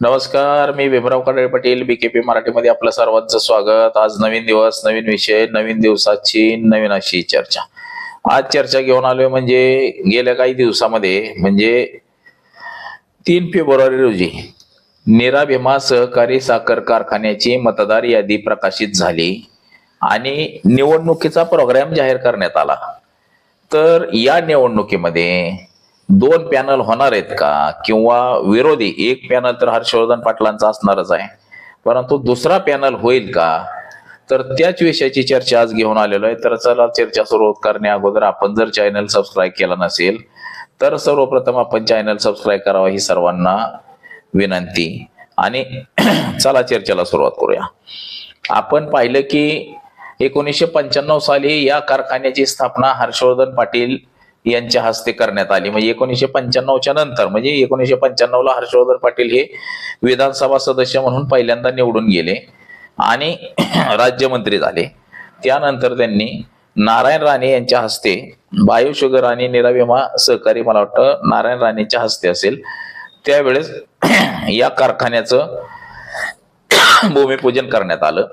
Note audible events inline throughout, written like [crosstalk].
नमस्कार मी भीमराव खडे पाटील बीकेपी मराठीमध्ये आपलं सर्वांचं स्वागत. आज नवीन दिवस नवीन विषय नवीन दिवसाची नवीन अशी चर्चा. आज चर्चा घेऊन आलोय म्हणजे गेल्या काही दिवसामध्ये म्हणजे तीन फेब्रुवारी रोजी नीरा भीमा सहकारी साखर कारखान्याची मतदार यादी प्रकाशित झाली आणि निवडणुकीचा प्रोग्राम जाहीर करण्यात आला. तर या निवडणुकीमध्ये दोन पॅनल होणार आहेत का? किंवा विरोधी एक पॅनल तर हर्षवर्धन पाटलांचा असणारच आहे. परंतु दुसरा पॅनल होईल का? तर त्याच विषयाची चर्चा आज घेऊन आलेलो आहे. तर चला चर्चा सुरू करण्या अगोदर आपण जर चॅनल सबस्क्राईब केला नसेल तर सर्वप्रथम आपण चॅनल सबस्क्राईब करावा ही सर्वांना विनंती. आणि [clears throat] चला चर्चेला सुरुवात करूया. आपण पाहिलं की एकोणीसशे पंच्याण्णव साली या कारखान्याची स्थापना हर्षवर्धन पाटील यांच्या हस्ते करण्यात आली. म्हणजे एकोणीसशे पंच्याण्णवच्या नंतर म्हणजे एकोणीसशे पंच्याण्णव ला हर्षवर्धन पाटील हे विधानसभा सदस्य म्हणून पहिल्यांदा निवडून गेले आणि [clears throat] राज्यमंत्री झाले. त्यानंतर त्यांनी नारायण राणे यांच्या हस्ते बायो शुगर आणि निराविमा सहकारी मला वाटतं नारायण राणेच्या हस्ते असेल त्यावेळेस [clears throat] या कारखान्याचं [clears throat] भूमिपूजन करण्यात आलं.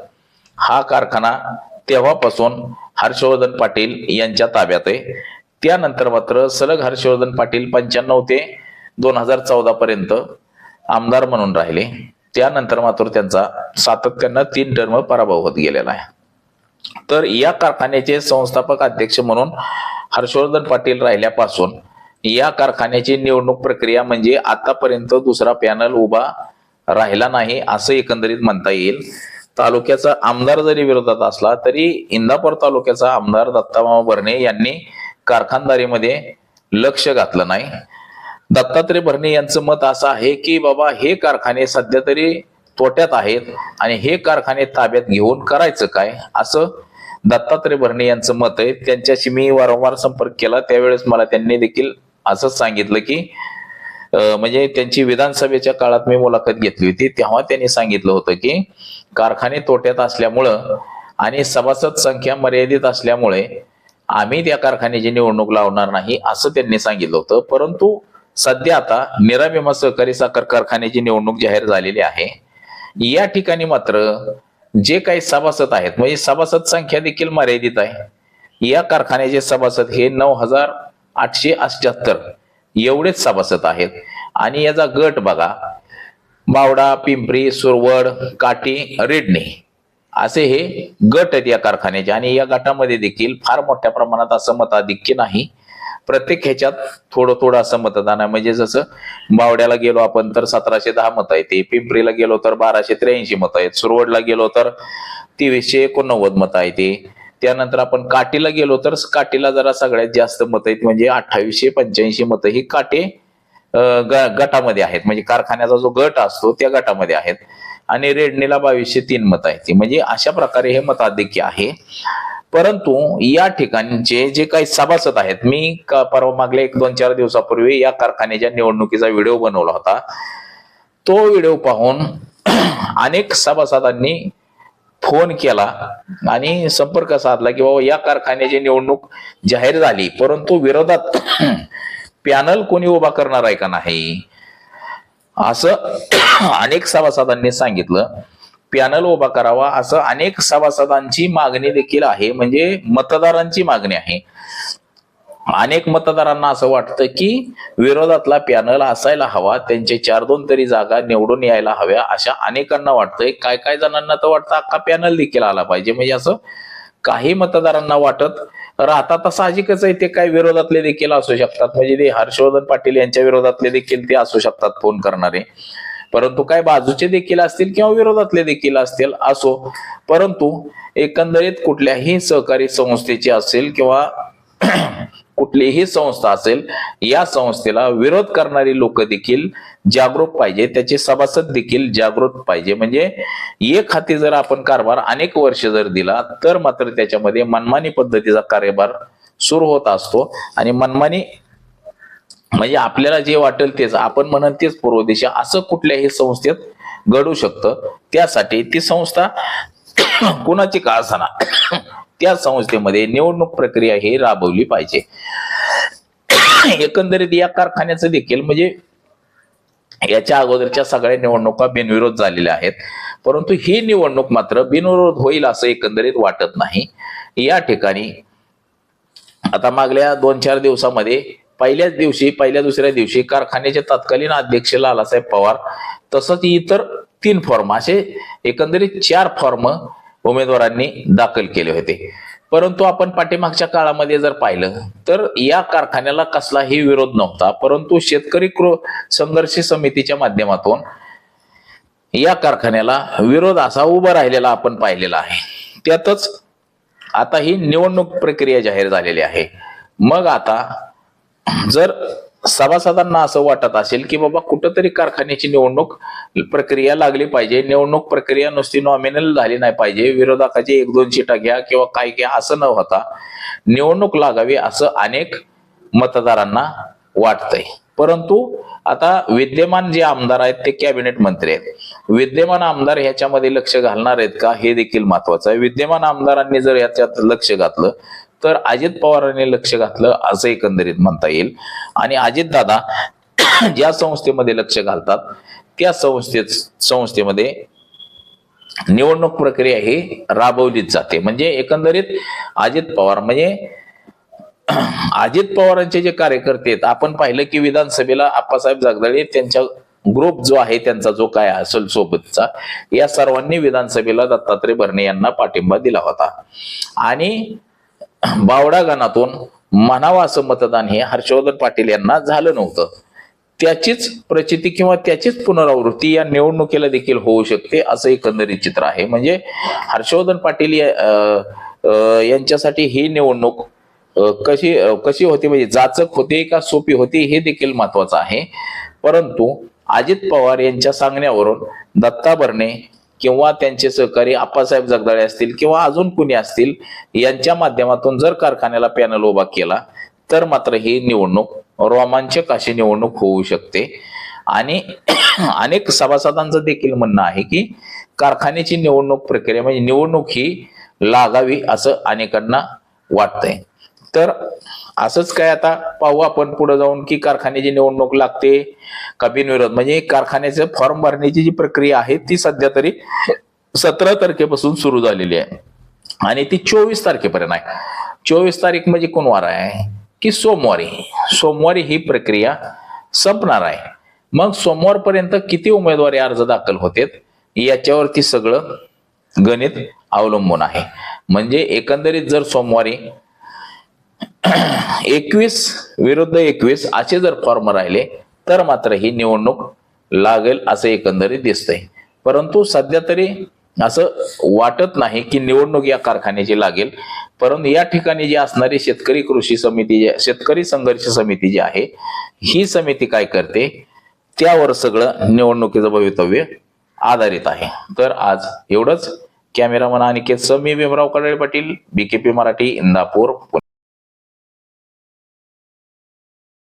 हा कारखाना तेव्हापासून हर्षवर्धन पाटील यांच्या ताब्यात आहे. त्यानंतर मात्र सलग हर्षवर्धन पाटील पंच्याण्णव ते दोन हजार चौदा पर्यंत आमदार म्हणून राहिले. त्यानंतर मात्र त्यांचा सातत्यानं तीन टर्म पराभव होत गेलेला आहे. तर या कारखान्याचे संस्थापक अध्यक्ष म्हणून हर्षवर्धन पाटील राहिल्यापासून या कारखान्याची निवडणूक प्रक्रिया म्हणजे आतापर्यंत दुसरा पॅनल उभा राहिला नाही असं एकंदरीत म्हणता येईल. तालुक्याचा आमदार जरी विरोधात असला तरी इंदापूर तालुक्याचा आमदार दत्तामामा भरणे यांनी कारखानदारीमध्ये लक्ष घातलं नाही. दत्तात्रय भरणे यांचं मत असं आहे की बाबा हे कारखाने सध्या तरी तोट्यात आहेत आणि हे कारखाने ताब्यात घेऊन करायचं काय? असं दत्तात्रय भरणे यांचं मत आहे. त्यांच्याशी मी वारंवार संपर्क केला. त्यावेळेस मला त्यांनी देखील असंच सांगितलं की म्हणजे त्यांची विधानसभेच्या काळात मी मुलाखत घेतली होती. तेव्हा त्यांनी सांगितलं होतं की कारखाने तोट्यात असल्यामुळं आणि सभासद संख्या मर्यादित असल्यामुळे आम्ही त्या कारखान्याची निवडणूक लावणार नाही असं त्यांनी सांगितलं होतं. परंतु सध्या आता निराविमा सहकारी साखर कारखान्याची निवडणूक जाहीर झालेली आहे. या ठिकाणी मात्र जे काही सभासद आहेत म्हणजे सभासद संख्या देखील मर्यादित आहे. या कारखान्याचे सभासद हे नऊ हजार आठशे अठ्याहत्तर एवढेच सभासद आहेत. आणि याचा गट बघा. बावडा पिंपरी सुरवड काटी रेडणे. असे हे गट आहेत या कारखान्याचे. आणि या गटामध्ये देखील फार मोठ्या प्रमाणात असं मताधिक्य नाही. प्रत्येक ह्याच्यात थोडं थोडं असं मतदान आहे. म्हणजे जसं बावड्याला गेलो आपण तर सतराशे दहा मतं आहेत. पिंपरीला गेलो तर बाराशे त्र्याऐंशी मतं आहेत. सुरवडला गेलो तर तेवीसशे एकोणनव्वद मतं आहे ते. त्यानंतर आपण काटीला गेलो तर काटीला जरा सगळ्यात जास्त मत आहेत. म्हणजे अठ्ठावीसशे पंच्याऐंशी मतं ही काटे ग- गटामध्ये आहेत. म्हणजे कारखान्याचा जो गट असतो त्या गटामध्ये आहेत. आणि रेडणीला बावीसशे तीन मत आहेत म्हणजे अशा प्रकारे हे मताधिक्य आहे. परंतु या ठिकाणचे जे काही सभासद आहेत मी का- परवा मागल्या एक दोन चार दिवसापूर्वी या कारखान्याच्या निवडणुकीचा व्हिडिओ बनवला होता. तो व्हिडिओ पाहून [clears throat] अनेक सभासदांनी फोन केला आणि संपर्क साधला की बाबा या कारखान्याची निवडणूक जाहीर झाली. परंतु विरोधात [clears throat] पॅनल कोणी उभा करणार आहे का नाही? असं [clears throat] अनेक सभासदांनी सांगितलं. पॅनल उभा करावा असं अनेक सभासदांची मागणी देखील आहे. म्हणजे मतदारांची मागणी आहे. अनेक मतदारांना असं वाटतं की विरोधातला पॅनल असायला हवा. त्यांचे चार दोन तरी जागा निवडून यायला हव्या अशा अनेकांना वाटतंय. काय काय जणांना तर वाटतं अख्खा पॅनल देखील आला पाहिजे. म्हणजे असं काही मतदारांना वाटत राहतात. तर साहजिकच आहे ते काय विरोधातले देखील असू शकतात. म्हणजे ते हर्षवर्धन पाटील यांच्या विरोधातले देखील ते असू शकतात फोन करणारे. परंतु काय बाजूचे देखील असतील किंवा विरोधातले देखील असतील असो. परंतु एकंदरीत कुठल्याही सहकारी संस्थेची असेल किंवा कुठलीही संस्था असेल या संस्थेला विरोध करणारी लोक देखील जागरूक पाहिजे. त्याचे सभासद देखील जागृत पाहिजे. म्हणजे एक हाती जर आपण कारभार अनेक वर्ष जर दिला तर मात्र त्याच्यामध्ये मनमानी पद्धतीचा कार्यभार सुरू होत असतो. आणि मनमानी म्हणजे आपल्याला जे वाटेल तेच. आपण म्हणत तेच पूर्व दिशा. असं कुठल्याही संस्थेत घडू शकतं. त्यासाठी ती संस्था [coughs] कुणाची का असना? [coughs] त्या संस्थेमध्ये निवडणूक प्रक्रिया ही राबवली पाहिजे. [coughs] एकंदरीत या कारखान्याचं देखील म्हणजे याच्या अगोदरच्या सगळ्या निवडणुका बिनविरोध झालेल्या आहेत. परंतु ही निवडणूक मात्र बिनविरोध होईल असं एकंदरीत वाटत नाही. या ठिकाणी आता मागल्या दोन चार दिवसामध्ये पहिल्याच दिवशी पहिल्या दुसऱ्या दिवशी कारखान्याचे तत्कालीन अध्यक्ष लालासाहेब पवार तसंच इतर तीन फॉर्म असे. एकंदरीत चार फॉर्म उमेदवारांनी दाखल केले होते. परंतु आपण पाठीमागच्या काळामध्ये जर पाहिलं तर या कारखान्याला कसलाही विरोध नव्हता. परंतु शेतकरी संघर्ष समितीच्या माध्यमातून या कारखान्याला विरोध असा उभा राहिलेला आपण पाहिलेला आहे. त्यातच आता ही निवडणूक प्रक्रिया जाहीर झालेली आहे. मग आता जर सभासदांना असं वाटत असेल की बाबा कुठंतरी कारखान्याची निवडणूक प्रक्रिया लागली पाहिजे निवडणूक प्रक्रिया नुसती नॉमिनल झाली नाही पाहिजे विरोधकाची एक दोन सीटा घ्या किंवा काय घ्या असं न होता निवडणूक लागावी असं अनेक मतदारांना वाटतंय. परंतु आता विद्यमान जे आमदार आहेत ते कॅबिनेट मंत्री आहेत. विद्यमान आमदार ह्याच्यामध्ये लक्ष घालणार आहेत का? हे देखील महत्वाचं आहे. विद्यमान आमदारांनी जर याच्यात लक्ष घातलं तर अजित पवारांनी लक्ष घातलं असं एकंदरीत म्हणता येईल. आणि अजितदादा [clears throat] ज्या संस्थेमध्ये लक्ष घालतात त्या संस्थेत संस्थेमध्ये निवडणूक प्रक्रिया ही राबवलीच जाते. म्हणजे एकंदरीत अजित पवार म्हणजे [clears throat] अजित पवारांचे जे कार्यकर्ते आहेत आपण पाहिलं की विधानसभेला आप्पासाहेब जगदाळे त्यांच्या ग्रुप जो आहे त्यांचा जो काय असेल सोबतचा या सर्वांनी विधानसभेला दत्तात्रय भरणे यांना पाठिंबा दिला होता. आणि बावडा गणातून म्हणावं असं मतदान हे हर्षवर्धन पाटील यांना झालं नव्हतं. त्याचीच प्रचिती किंवा त्याचीच पुनरावृत्ती या निवडणुकीला देखील होऊ शकते असं एकंदरीत चित्र आहे. म्हणजे हर्षवर्धन पाटील या- यांच्यासाठी ही निवडणूक कशी कशी होती? म्हणजे जाचक होती का सोपी होती हे देखील महत्वाचं आहे. परंतु अजित पवार यांच्या सांगण्यावरून दत्ता भरणे किंवा त्यांचे सहकारी आप्पासाहेब जगदाळे असतील किंवा अजून कुणी असतील यांच्या माध्यमातून जर कारखान्याला पॅनल उभा केला तर मात्र ही निवडणूक रोमांचक अशी निवडणूक होऊ शकते. आणि [clears throat] अनेक सभासदांचं देखील म्हणणं आहे की कारखान्याची निवडणूक प्रक्रिया म्हणजे निवडणूक ही लागावी असं अनेकांना वाटतंय. तर असंच काय आता पाहू आपण पुढे जाऊन की कारखान्याची निवडणूक लागते का बिनविरोध. म्हणजे कारखान्याचे फॉर्म भरण्याची जी प्रक्रिया आहे ती सध्या तरी सतरा तारखेपासून सुरू झालेली आहे. आणि ती चोवीस तारखेपर्यंत आहे. चोवीस तारीख म्हणजे कोणवार आहे? की सोमवारी. सोमवारी ही प्रक्रिया संपणार आहे. मग सोमवारपर्यंत किती उमेदवारी अर्ज दाखल होतात याच्यावरती सगळं गणित अवलंबून आहे. म्हणजे एकंदरीत जर सोमवारी एकवीस विरुद्ध एकवीस असे जर फॉर्म राहिले तर मात्र ही निवडणूक लागेल असं एकंदरीत दिसतंय. परंतु सध्या तरी असं वाटत नाही की निवडणूक या कारखान्याची लागेल. परंतु या ठिकाणी जी असणारी शेतकरी कृषी समिती जी- शेतकरी संघर्ष समिती जी आहे ही समिती काय करते? त्यावर सगळं निवडणुकीचं भवितव्य आधारित आहे. तर आज एवढंच. Cameraman Aniket Sami Bhimrao Kadale Patil BKP Marathi Indapur